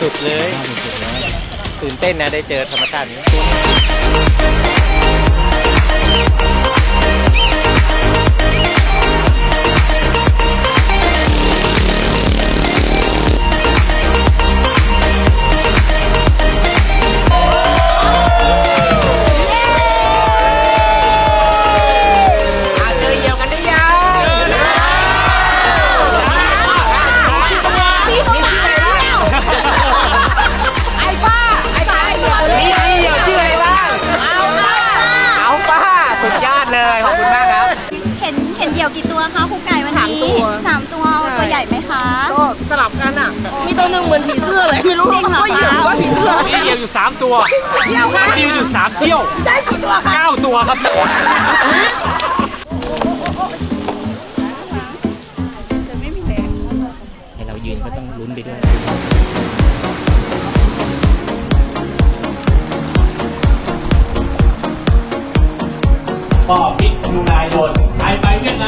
สุดๆเลยสุดๆแล้วตื่นเต้นนะได้เจอธรรมชาตินี้ สุดยอดเลย ขอบคุณมากครับ เห็นเห็นเหยี่ยวกี่ตัวคะครูไก่วันนี้สามตัวสามตัวตัวใหญ่ไหมคะ ก็สลับกันอะ มีตัวหนึ่งเหมือนผีเสื้อเลยไม่รู้จริงเหรอว่าเหยี่ยวคะว่าผีเสื้อมีเหยี่ยวอยู่3ตัวเหยี่ยวคะมีเหยี่ยวอยู่3เที่ยวได้กี่ตัวคะ9ตัวครับให้เรายืนก็ต้องลุ้นไปด้วย ก็พิษยูนายนไปไปเวียดนาม